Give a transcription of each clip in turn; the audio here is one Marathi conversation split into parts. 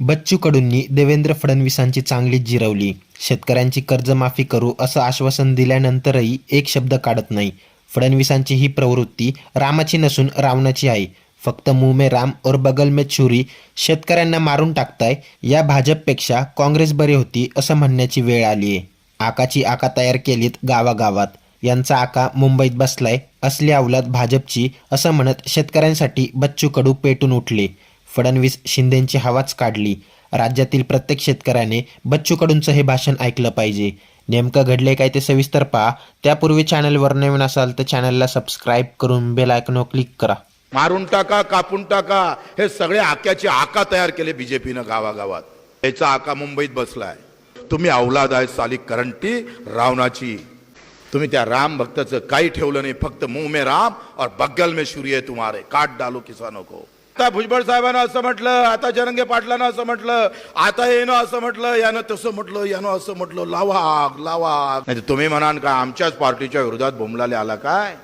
बच्चू कडूंनी देवेंद्र फडणवीसांची चांगलीच जिरवली. शेतकऱ्यांची कर्जमाफी करू असं आश्वासन दिल्यानंतरही एक शब्द काढत नाही. फडणवीसांची ही प्रवृत्ती रामाची नसून रावणाची आहे. फक्त मुंह में राम और बगल में छुरी शेतकऱ्यांना मारून टाकताय या भाजपपेक्षा काँग्रेस बरी होती असं म्हणण्याची वेळ आली आहे. आकाची आका तयार केलीत गावागावात. यांचा आका मुंबईत बसलाय असली अवलाद भाजपची असं म्हणत शेतकऱ्यांसाठी बच्चू कडू पेटून उठले. फडणवीस शिंदेंची हवाच काढली. राज्यातील प्रत्येक शेतकऱ्याने बच्चू कडूंचं हे भाषण ऐकलं पाहिजे. नेमकं घडले काय ते सविस्तर पहा. त्यापूर्वी चॅनलवर नवीन असाल तर चॅनलला सबस्क्राईब करून बेल आयकॉनवर क्लिक करा. मारून टाका कापून टाका. हे सगळे आक्याचे आका तयार केले बीजेपीनं गावागावात. याचा आका मुंबईत बसलाय. तुम्ही अवलाद आहे साली करंटी रावणाची. तुम्ही त्या राम भक्ताचं काही ठेवलं नाही फक्त मुंह में राम और बग्गल में सूर्य आहे तुम्हारे. काट डालो किसानो को. आता भुजबळ साहेबांना असं म्हटलं आता जरंगे पाटलानं असं म्हटलं आता येणं असं म्हटलं यानं तसं म्हटलं यानं असं म्हटलं लावा आग, लावा आग. नाही तर तुम्ही म्हणाल का आमच्याच पार्टीच्या विरोधात बोंबलाले आला काय?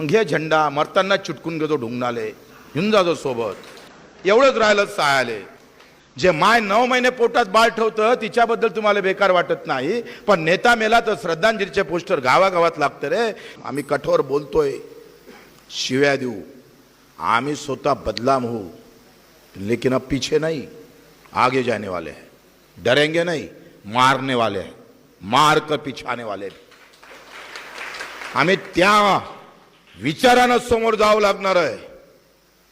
मग घे झेंडा मरताना चिटकून घेतो ढुंगणाले घेऊन जातो सोबत. एवढंच राहिलं सायाले. जे माय नऊ महिने पोटात बाळ ठेवतं तिच्याबद्दल तुम्हाला बेकार वाटत नाही पण नेता मेला तर श्रद्धांजलीचे पोस्टर गावागावात लागतं रे. आम्ही कठोर बोलतोय. शिव्या देऊ. आम्ही स्वतः बदलाम हो लेकिन अब पीछे नहीं आगे जाने वाले हैं। डरेंगे नहीं मारने वाले हैं मार कर पिछाने वाले आम्ही त्या विचारानं समोर जावं लागणार आहे।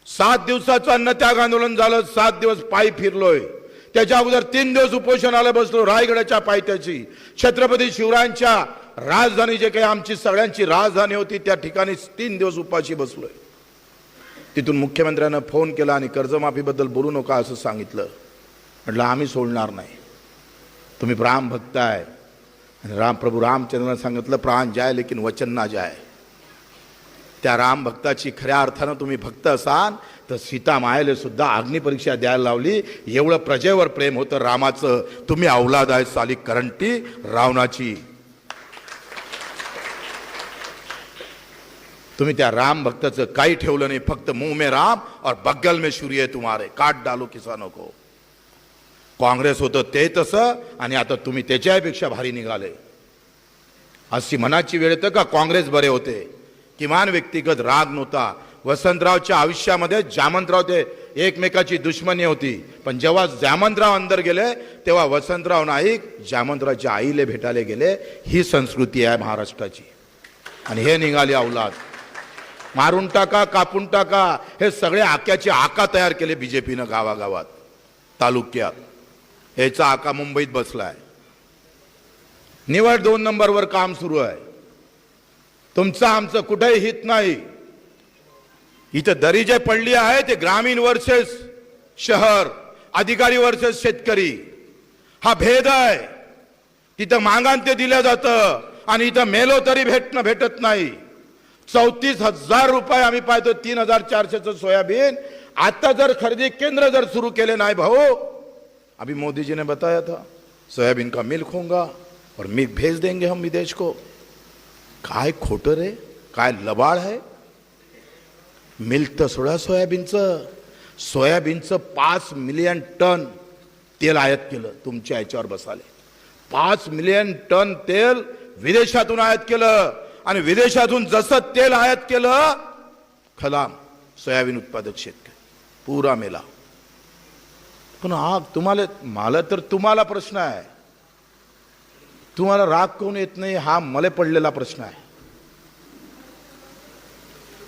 सात दिवसाचं अन्नत्याग आंदोलन झालं सात दिवस पायी फिरलोय। त्याच्या अगोदर तीन दिवस उपोषणाला बसलो रायगडाच्या पायथ्याची छत्रपती शिवरायांच्या राजधानी जे काही आमची सगळ्यांची राजधानी होती त्या ठिकाणी तीन दिवस उपाशी बसलोय। तिथून मुख्यमंत्र्यानं फोन केला आणि कर्जमाफीबद्दल बोलू नका असं सांगितलं. म्हटलं आम्ही सोडणार नाही. तुम्ही राम भक्त आहे. आणि राम प्रभू रामचंद्रानं सांगितलं प्राण जाय लेकिन वचन ना जाय. त्या राम भक्ताची खऱ्या अर्थानं तुम्ही भक्त असाल तर सीता मायेला सुद्धा अग्निपरीक्षा द्यायला लावली. एवढं प्रजेवर प्रेम होतं रामाचं. तुम्ही अवलाद आहे साली करंटी रावणाची. तुम्ही त्या राम भक्ताचं काही ठेवलं नाही फक्त मुंह में राम और बग्गल में सूर्य आहे तुम्हारे. काट डालो किसानो को. काँग्रेस होतं ते तसं आणि आता तुम्ही त्याच्यापेक्षा भारी निघाले. अशी मनाची वेळ येतं का? काँग्रेस बरे होते. किमान व्यक्तिगत राग नव्हता. वसंतरावच्या आयुष्यामध्ये जामंतराव ते एकमेकाची दुश्मनी होती. पण जेव्हा जामंतराव अंदर गेले तेव्हा वसंतराव नाईक जामंतरावच्या आईले भेटायला गेले. ही संस्कृती आहे महाराष्ट्राची. आणि हे निघाले अवलाद मारून टाका कापून टाका. हे सगळे आक्याचे आका तयार केले बी जे पीनं गावागावात तालुक्यात. याचा आका मुंबईत बसला आहे निवड दोन नंबरवर काम सुरू आहे. तुमचं आमचं कुठेही हित नाही. इथं दरी जे पडली आहे ते ग्रामीण वर्सेस शहर अधिकारी वर्सेस शेतकरी. हा भेद आहे. तिथं मागान ते दिलं जातं आणि इथं मेलो तरी भेटणं भेटत नाही. चौतीस हजार रुपये आम्ही पाहतो तीन हजार चारशेचं सोयाबीन. आता जर खरेदी केंद्र जर सुरू केले नाही भाऊ अभी मोदी जी ने बताया था सोयाबीन का मिल्क होगा और मिल्क भेज देंगे हम विदेश को. काय खोटं रे? काय लबाड आहे मिल्क तर सोडा सोयाबीनचं. सोयाबीनचं पाच मिलियन टन तेल आयात केलं तुमच्या याच्यावर बसाले. पाच मिलियन टन तेल विदेशातून आयात केलं. आणि विदेशातून जसं तेल आयात केलं खलाम सोयाबीन उत्पादक शेतकरी. पुरा मेला. पण हा तुम्हाला मला तर तुम्हाला प्रश्न आहे. तुम्हाला राग कोण येत नाही हा मला पडलेला प्रश्न आहे.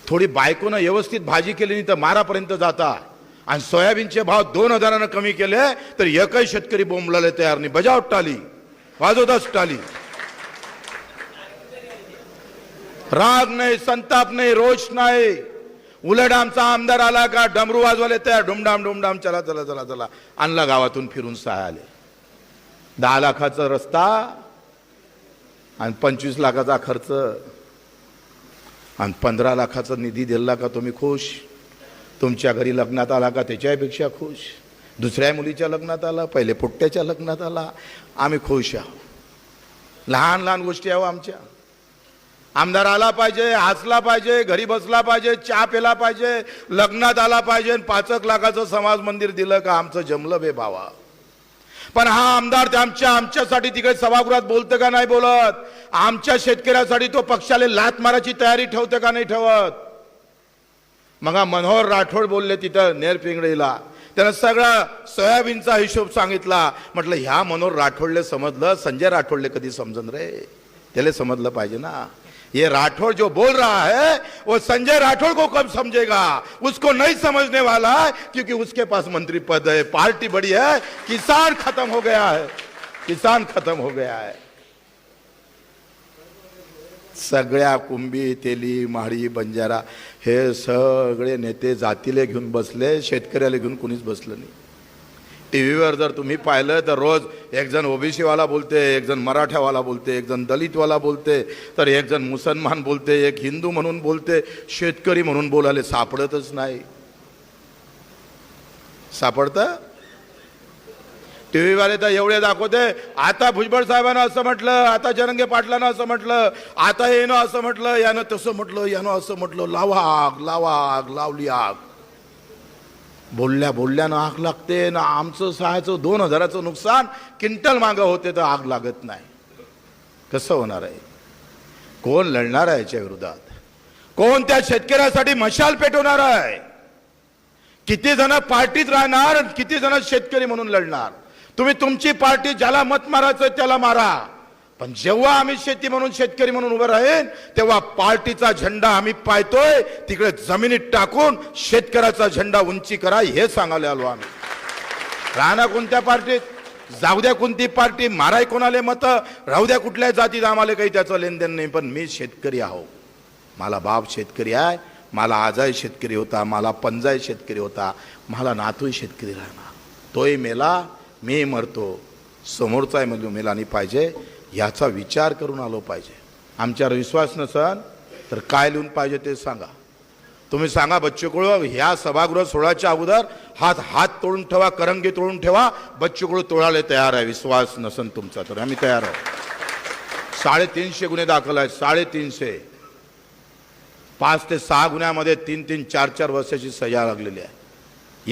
थोडी बायकोनं व्यवस्थित भाजी केली नाही तर मारापर्यंत जाता. आणि सोयाबीनचे भाव दोन हजारानं कमी केले तर एकही शेतकरी बोंबलायला तयार नाही. बजावट टाली. वाजवताच टाली. राग नाही संताप नाही रोष नाही. उलट आमचा आमदार आला का डमरू वाजवाले तयार. डुमडाम डुमडाम चला चला चला चला. आणला गावातून फिरून सहा आले. दहा लाखाचा रस्ता आणि पंचवीस लाखाचा खर्च आणि पंधरा लाखाचा निधी दिला का तुम्ही खुश? तुमच्या घरी लग्नात आला का त्याच्यापेक्षा खुश? दुसऱ्या मुलीच्या लग्नात आला पहिले पुट्ट्याच्या लग्नात आला. आम्ही खुश आहोत. लहान लहान गोष्टी आहो आमच्या. आमदार आला पाहिजे हसला पाहिजे घरी बसला पाहिजे चहा पेला पाहिजे लग्नात आला पाहिजे पाच पाचक लाखाचं समाज मंदिर दिलं का आमचं जमलं बे भावा पण हा आमदार आमच्या आमच्यासाठी तिकडे सभागृहात बोलतं का नाही बोलत? आमच्या शेतकऱ्यासाठी तो पक्षाला लात मारायची तयारी ठेवतं का नाही ठेवत? मग मनोहर राठोड बोलले तिथं नेरपिंगळीला त्यानं सगळा सोयाबीनचा हिशोब सांगितला. म्हटलं ह्या मनोहर राठोडले समजलं संजय राठोडले कधी समजन रे? त्याला समजलं पाहिजे ना. ये राठौड़ जो बोल रहा है वो संजय राठौड़ को कब समझेगा? उसको नहीं समझने वाला है क्योंकि उसके पास मंत्री पद है पार्टी बड़ी है किसान खत्म हो गया है। किसान खत्म हो गया है। सगळ्या कुंभी तेली माळी बंजारा हे सगळे नेते जातीले घेऊन बसले शेतकऱ्याला घेऊन कुणीच बसलं नाही. टी व्हीवर जर तुम्ही पाहिलं तर रोज एक जण ओबीसी बोलते एक जण मराठ्यावाला बोलते एक जण दलितवाला बोलते तर एक जण मुसलमान बोलते एक हिंदू म्हणून बोलते शेतकरी म्हणून बोलायला सापडतच नाही. सापडतं? टी व्हीवाले तर एवढे दाखवते आता भुजबळ साहेबांना असं म्हटलं आता जरंगे पाटलानं असं म्हटलं आता येणं असं म्हटलं यानं तसं म्हटलं यानं असं म्हटलं लावा आग लावा आग लावली आग. बोलल्या बोलल्यानं आग लागते ना आमचं सहायचं दोन हजाराचं नुकसान क्विंटल मागं होते तर आग लागत नाही. कसं होणार आहे? कोण लढणार आहे याच्या विरोधात? कोण त्या शेतकऱ्यासाठी मशाल पेटवणार आहे? किती जण पार्टीत राहणार किती जण शेतकरी म्हणून लढणार? तुम्ही तुमची पार्टी ज्याला मत मारायचं त्याला मारा. पण जेव्हा आम्ही शेती म्हणून शेतकरी म्हणून उभं राहीन तेव्हा पार्टीचा झेंडा आम्ही पाहतोय तिकडे जमिनीत टाकून शेतकऱ्याचा झेंडा उंची करा हे सांगायला आलो आम्ही. राहणार कोणत्या पार्टीत? जाऊ द्या कोणती पार्टी माराय कोणाले मत राहू द्या कुठल्या जातीत आम्हाला काही त्याचं लेनदेन नाही पण मी शेतकरी आहो. मला बाप शेतकरी आहे मला आजाही शेतकरी होता मला पंजाही शेतकरी होता मला नातूही शेतकरी राहणार. तोही मेला मी मरतो. समोरचाही मेला नाही पाहिजे. याचा विचार करून आलो पाहिजे. आमच्यावर विश्वास नसन तर काय लिहून पाहिजे ते सांगा. तुम्ही सांगा बच्चूकडू ह्या सभागृह सोळाच्या अगोदर हात हात तोडून ठेवा करंगी तोडून ठेवा. बच्चूकडू तोडायला तयार आहे विश्वास नसन तुमचा तर आम्ही तयार आहोत. साडेतीनशे गुन्हे दाखल आहेत साडेतीनशे. पाच ते सहा गुन्ह्यामध्ये तीन तीन चार चार वर्षाची सजा लागलेली आहे.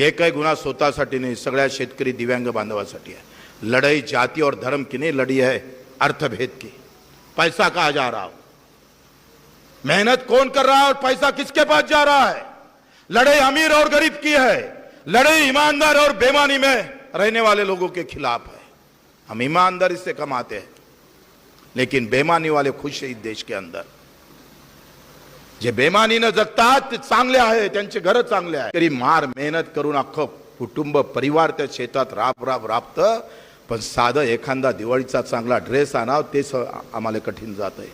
एकही गुन्हा स्वतःसाठी नाही सगळ्या शेतकरी दिव्यांग बांधवासाठी आहे. लढाई जाती और धर्म की नाही लढी आहे. अर्थभेद की। पैसा कहा जा रहा हो? मेहनत कौन कर रहा है और पैसा किसके पास जा रहा है? लड़ाई अमीर और गरीब की है लड़ाई ईमानदार और बेमानी में रहने वाले लोगों के खिलाफ है। हम ईमानदारी से कमाते हैं लेकिन बेमानी वाले खुश है इस देश के अंदर। जे बेमानीनं जगतात ते चांगले आहे त्यांचे घर चांगले आहे। तरी मार मेहनत करून अख्खं कुटुंब परिवार त्या शेतात राब राब राबतं पण साधं एखादा दिवाळीचा चांगला ड्रेस आणाव स आम्हाला कठीण जात आहे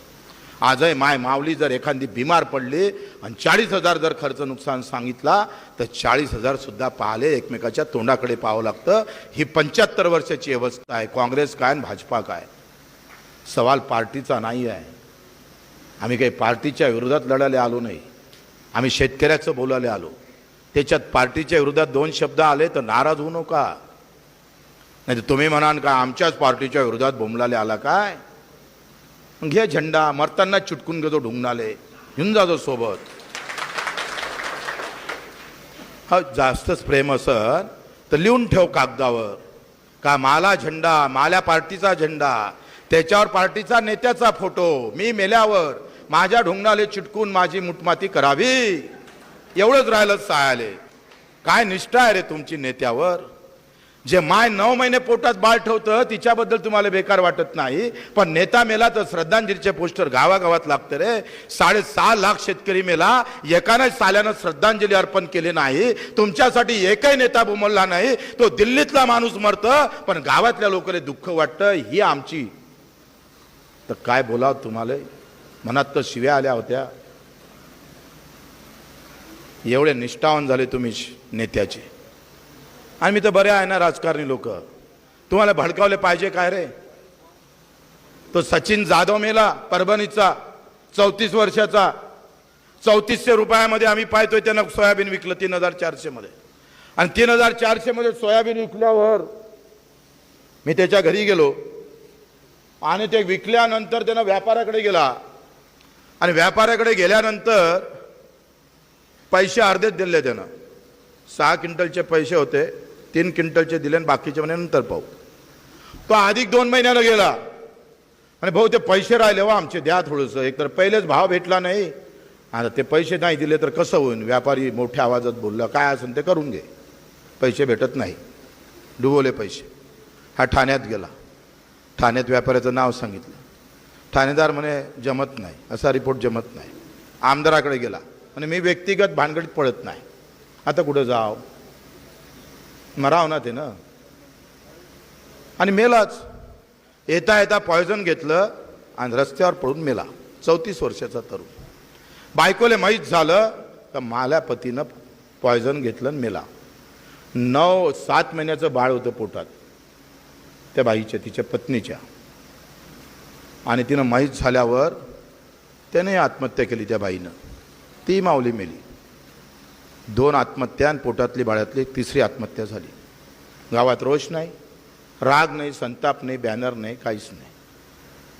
आजही माय माऊली जर एखादी बिमार पडली आणि चाळीस हजार जर खर्च नुकसान सांगितला तर चाळीस हजारसुद्धा पाहले पाहिले एकमेकाच्या तोंडाकडे पाहावं लागतं. ही पंच्याहत्तर वर्षाची अवस्था आहे. काँग्रेस काय आणि भाजपा काय? सवाल पार्टीचा नाही आहे. आम्ही काही पार्टीच्या विरोधात लढायला आलो नाही. आम्ही शेतकऱ्याचं बोलायला आलो. त्याच्यात पार्टीच्या विरोधात दोन शब्द आले तर नाराज होऊ नका. नाही तर तुम्ही म्हणाल का आमच्याच पार्टीच्या विरोधात बोंबलाले आला काय? मग घे झेंडा मरताना चिटकून घेतो ढुंगणाले घेऊन जातो सोबत. हा जास्तच प्रेम असत तर लिहून ठेव कागदावर. का माला झेंडा माल्या पार्टीचा झेंडा त्याच्यावर पार्टीचा नेत्याचा फोटो मी मेल्यावर माझ्या ढोंगणाले चिटकून माझी मुठमाती करावी? एवढंच राहिलं सायाले. काय निष्ठा आहे रे तुमची नेत्यावर? जे माय नऊ महिने पोटात बाळ ठेवतं तिच्याबद्दल तुम्हाला बेकार वाटत नाही. पण नेता मेला तर श्रद्धांजलीचे पोस्टर गावागावात लागतं रे. साडेसहा लाख शेतकरी मेला एकानं साल्यानं श्रद्धांजली अर्पण केली नाही. तुमच्यासाठी एकही नेता बुमलला नाही. तो दिल्लीतला माणूस मरतं पण गावातल्या लोकांना दुःख वाटतं ही आमची. तर काय बोलावं तुम्हाला? मनात तर शिव्या आल्या होत्या. एवढे निष्ठावान झाले तुम्ही श- नेत्याचे. आणि मी तर बरे आहे ना राजकारणी लोक. तुम्हाला भडकावले पाहिजे काय रे? तो सचिन जाधव मेला परभणीचा चौतीस वर्षाचा. चौतीसशे रुपयामध्ये आम्ही पाहतोय त्यानं सोयाबीन विकलं तीन हजार चारशेमध्ये आणि तीन हजार चारशेमध्ये सोयाबीन विकल्यावर मी त्याच्या घरी गेलो. आणि ते विकल्यानंतर त्यानं व्यापाराकडे गेला. आणि व्यापाऱ्याकडे गेल्यानंतर पैसे अर्धेच दिले त्यानं. सहा क्विंटलचे पैसे होते. तीन क्विंटलचे दिले आणि बाकीचे म्हणे नंतर पाहू. तो अधिक दोन महिन्याला गेला. आणि भाऊ ते पैसे राहिले वा आमचे द्या थोडंसं. एकतर पहिलेच भाव भेटला नाही. आता ते पैसे नाही दिले तर कसं होईल व्यापारी मोठ्या आवाजात बोलला काय असेल ते करून घे. पैसे भेटत नाही. डुबवले पैसे. हा ठाण्यात गेला. ठाण्यात व्यापाऱ्याचं नाव सांगितलं. ठाणेदार म्हणे जमत नाही. असा रिपोर्ट जमत नाही. आमदाराकडे गेला. म्हणे मी व्यक्तिगत भानगडीत पडत नाही. आता कुठं जाव मराव ना. त्यानं आणि मेलाच. येता येता पॉयझन घेतलं आणि रस्त्यावर पडून मेला. चौतीस वर्षाचा तरुण. बायकोले माहीत झालं तर माल्या पतीनं पॉयझन घेतलं आणि मेला. नऊ सात महिन्याचं बाळ होतं पोटात. त्या बाईच्या तिच्या पत्नीच्या. आणि तिनं माहीत झाल्यावर त्याने आत्महत्या केली त्या बाईनं. ती माऊली मेली. दोन आत्महत्या आणि पोटातली बाळातली एक तिसरी आत्महत्या झाली. गावात रोष नाही राग नाही संताप नाही बॅनर नाही काहीच नाही.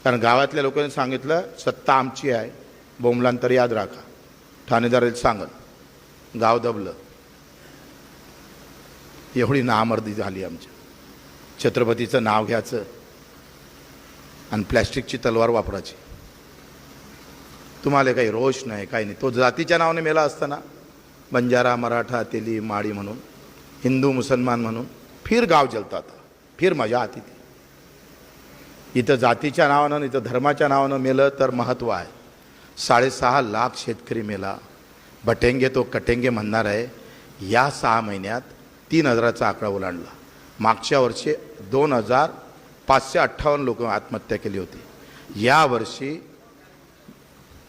कारण गावातल्या लोकांनी सांगितलं सत्ता आमची आहे बोंबलांतर याद राखा. ठाणेदाराला सांगत गाव दबलं. एवढी नामर्दी झाली आमच्या छत्रपतीचं नाव घ्यायचं आणि प्लॅस्टिकची तलवार वापरायची. तुम्हाला काही रोष नाही काही नाही. तो जातीच्या नावाने मेला असताना बंजारा मराठा तेली माळी म्हणून हिंदू मुसलमान म्हणून फिर गाव जलतात फिर मजा आती ती. इथं जातीच्या नावानं इथं धर्माच्या नावानं मेलं तर महत्त्व आहे. साडेसहा लाख शेतकरी मेला. बटेंगे तो कटेंगे म्हणणार आहे. या सहा महिन्यात तीन हजाराचा आकडा ओलांडला. मागच्या वर्षी दोन हजार पाचशे अठ्ठावन्न लोक आत्महत्या केली होती. यावर्षी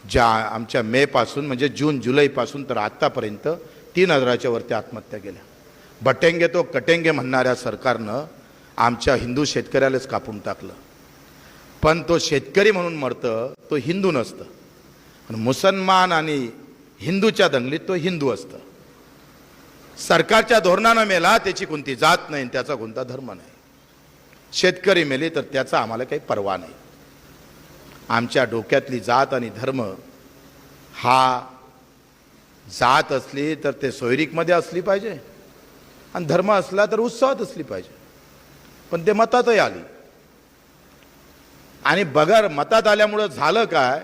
ज्या आमच्या मेपासून म्हणजे जून जुलैपासून तर आत्तापर्यंत तीन हजाराच्या वरती आत्महत्या केल्या. बटेंगे तो कटेंगे म्हणणाऱ्या सरकारनं आमच्या हिंदू शेतकऱ्यालाच कापून टाकलं. पण तो शेतकरी म्हणून मरतं तो हिंदू नसतं. पण मुसलमान आणि हिंदूच्या दंगलीत तो हिंदू असतं. सरकारच्या धोरणानं मेला त्याची कोणती जात नाही आणि त्याचा कोणता धर्म नाही. शेतकरी मेले तर त्याचा आम्हाला काही परवा नाही. आमच्या डोक्यातली जात आणि धर्म हा जात असली तर ते सोयरीकमध्ये असली पाहिजे. आणि धर्म असला तर उत्साहात असली पाहिजे. पण ते मतातही आली. आणि बगर मतात आल्यामुळं झालं काय?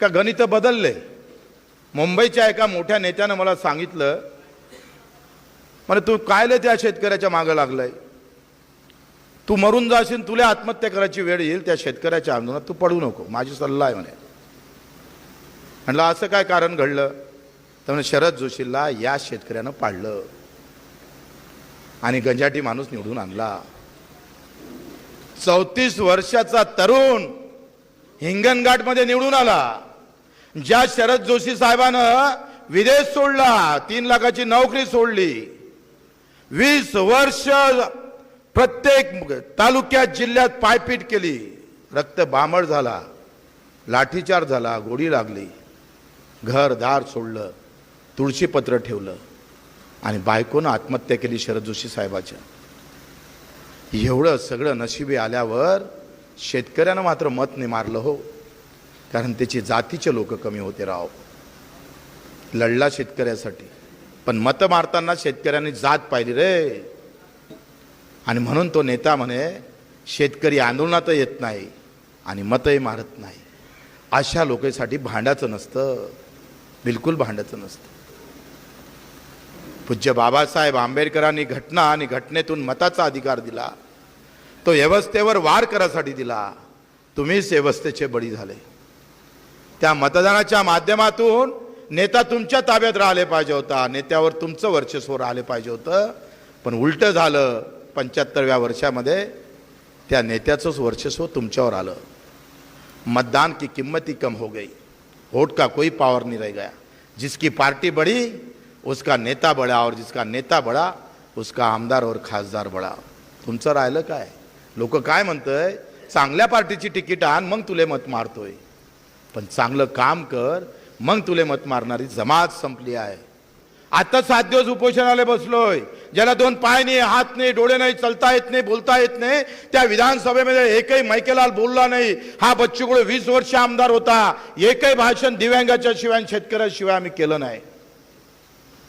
का गणित बदलले मुंबईच्या एका मोठ्या नेत्यानं मला सांगितलं म्हणजे तू कायले त्या शेतकऱ्याच्या मागं लागलंय? तू मरून जाशील तुला आत्महत्या करायची वेळ येईल त्या शेतकऱ्याच्या आंदोलनात तू पडू नको. माझी सल्ला आहे म्हणे. म्हणलं असं काय कारण घडलं? तर म्हणजे शरद जोशीला या शेतकऱ्यानं पाडलं. आणि गंजाटी माणूस निवडून आणला. चौतीस वर्षाचा तरुण हिंगणघाटमध्ये निवडून आला. ज्या शरद जोशी साहेबानं विदेश सोडला तीन लाखाची नोकरी सोडली. वीस वर्ष प्रत्येक तालुक्यात जिल्ह्यात पायपीट केली. रक्त बामळ झाला. लाठीचार झाला. गोडी लागली. घर दार सोडलं. तुळशीपत्र ठेवलं. आणि बायकोनं आत्महत्या केली शरद जोशी साहेबाच्या. एवढं सगळं नशिबी आल्यावर शेतकऱ्यानं मात्र मत नाही मारलं हो. कारण त्याची जातीचे लोक कमी होते राव. लढला शेतकऱ्यासाठी. पण मतं मारताना शेतकऱ्यांनी जात पाहिली रे. आणि म्हणून तो नेता म्हणे शेतकरी आंदोलनात येत नाही आणि मतही मारत नाही. अशा लोकांसाठी भांडायचं नसतं. बिलकुल भांडायचं नसतं. पूज्य बाबासाहेब आंबेडकरांनी घटना आणि घटनेतून मताचा अधिकार दिला. तो व्यवस्थेवर वार करासाठी दिला. तुम्हीच व्यवस्थेचे बळी झाले. त्या मतदानाच्या माध्यमातून नेता तुमच्या ताब्यात राहिले पाहिजे होता. नेत्यावर तुमचं वर्चस्व राहिले पाहिजे होतं. पण उलटं झालं. पंच्याहत्तरव्या वर्षामध्ये त्या नेत्याचंच वर्चस्व तुमच्यावर आलं. मतदान की किंमत ही कम हो गई. वोट का कोई पावर नहीं रह गया. जिसकी पार्टी बड़ी उसका नेता बड़ा और जिसका नेता बड़ा उसका आमदार और खासदार बड़ा. तुमचं राहिलं काय? लोक काय म्हणतंय? चांगल्या पार्टीची तिकीट आण मग तुले मत मारतोय. पण चांगलं काम कर मग तुले मत मारणारी जमात संपली आहे. आता सात दिवस उपोषणाला बसलोय. ज्याला दोन पाय नाही हात नाही डोळे नाही चलता येत नाही बोलता येत नाही त्या विधानसभेमध्ये एकही मैकेलाल बोलला नाही. हा बच्चूकडे वीस वर्ष आमदार होता. एकही भाषण दिव्यांगाच्या शिवाय शेतकऱ्याशिवाय आम्ही केलं नाही.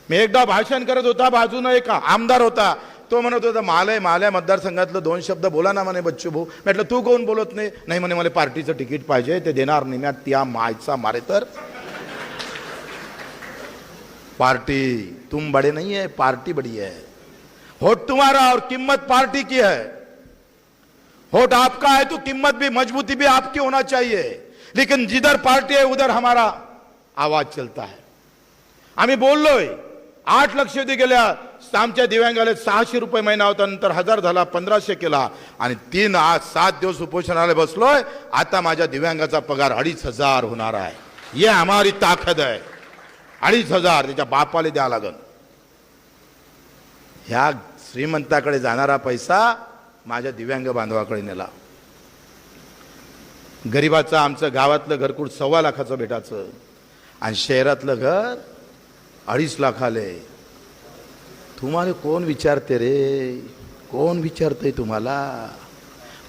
मी एकदा भाषण करत होता बाजूनं एक आमदार होता. तो म्हणत होता मालय माल्या मतदारसंघातलं दोन शब्द बोला ना म्हणे बच्चू भाऊ. म्हटलं तू कोण बोलत नाही? नाही म्हणे मला पार्टीचं तिकीट पाहिजे ते देणार नाही. मी त्या मायचा मारे तर. पार्टी तुम बड़े नाही आहे पार्टी बड़ी आहे होट तुम्हारा और कीमत पार्टी की है। होट आपका है तो कीमत भी मजबूती भी आपकी होना चाहिए। लेकिन जिधर पार्टी है उधर हमारा आवाज चलता है। आम्ही बोललोय आठ लक्ष दे गेल्या आमच्या दिव्यांगाला सहाशे रुपये महिना होता नंतर हजार झाला पंधराशे केला आणि तीन आज सात दिवस उपोषणाला बसलोय आता माझ्या दिव्यांगाचा पगार अडीच हजार होणार आहे. ये हमारी ताकद आहे. अडीच हजार त्याच्या बापाला द्या लागन. ह्या श्रीमंताकडे जाणारा पैसा माझ्या दिव्यांग बांधवाकडे नेला. गरिबाचं आमचं गावातलं घरकुट सव्वा लाखाचं भेटाचं आणि शहरातलं घर अडीच लाख आले तुम्हाला कोण विचारते रे? कोण विचारतंय तुम्हाला?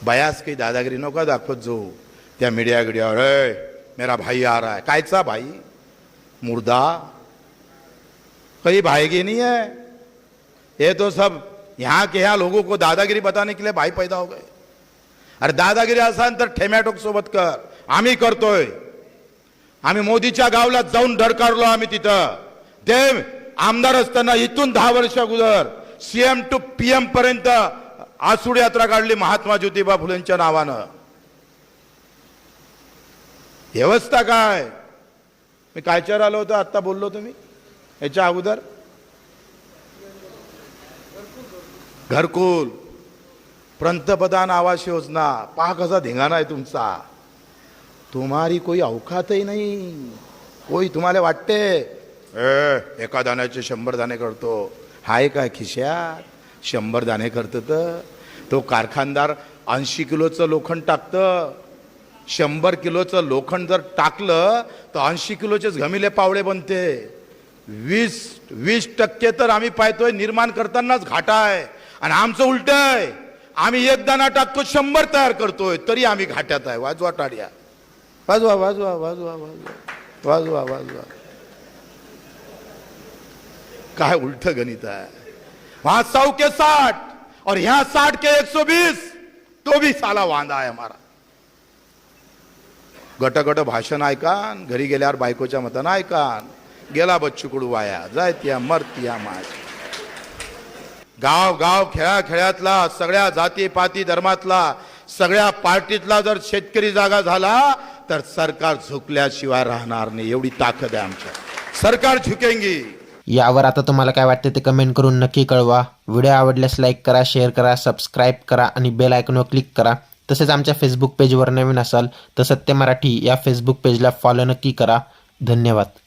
बयास काही दादागिरी नका दाखवत जाऊ. त्या मीडिया गिडियावर मेरा भाई आ रहा है. कायचा भाई? मुर्दा. काही भाईगी नाही आहे ये तो सब यहाँ के यहाँ लोगों को दादागिरी बताने के लिए भाई पैदा हो गए। अरे दादागिरी असाल तर ठेमॅटोक सोबत कर। आम्ही करतोय। आम्ही मोदीच्या गावला जाऊन धडकारलो आम्ही तिथं. देव आमदार असताना इथून दहा वर्ष अगोदर सीएम टू पीएम पर्यंत आसूड यात्रा काढली महात्मा ज्योतिबा फुलेंच्या नावानं. व्यवस्था काय? मी कायच्यावर आलो होतो? आत्ता बोललो तुम्ही? याच्या अगोदर? घरकुल पंतप्रधान आवास योजना पहा कसा धिंगाणा आहे तुमचा. तुम्हारी कोई अवकातही नाही. कोई तुम्हाला वाटते? ए एका दाण्याचे शंभर दाणे करतो. हाय काय खिशात? शंभर दाणे करतं तर? तो कारखानदार ऐंशी किलोचं लोखंड टाकतं. शंभर किलोचं लोखंड जर टाकलं तर ऐंशी किलोचेच घमिले पावळे बनते. वीस वीस टक्के तर आम्ही पाहतोय निर्माण करतानाच घाटा आहे. आणि आमचं उलट आहे. आम्ही एक दाना टाकतो शंभर तयार करतोय तरी आम्ही घाट्यात आहे. वाजवा टाळ्या वाजवा वाजवा वाजवा वाजवा. वाजवा वाजवा. काय उलट गणित आहे. वहां सौ के साठ और यहां साठ के एक सौ बीस तो भी साला वांदा आहे हमारा. गट गट भाषण ऐकान घरी गेल्यावर बायकोच्या मतानं ऐकान. गेला बच्चू कडू वाया. जायत्या त्या माझ्या. गाव गाव खेळा खेळातला सगळ्या जाती पाती धर्मातला सगळ्या पार्टीतला जर शेतकरी जागा झाला तर सरकार झुकल्याशिवाय राहणार नाही. एवढी ताकद आहे आमच्या सरकार झुकेंगी. यावर आता तुम्हाला काय वाटते ते कमेंट करून नक्की कळवा. व्हिडिओ आवडल्यास लाईक करा शेअर करा सबस्क्राईब करा आणि बेल आयकॉनवर क्लिक करा. तसेच आमच्या फेसबुक पेजवर नवीन असाल तर सत्य मराठी या फेसबुक पेजला फॉलो नक्की करा. धन्यवाद.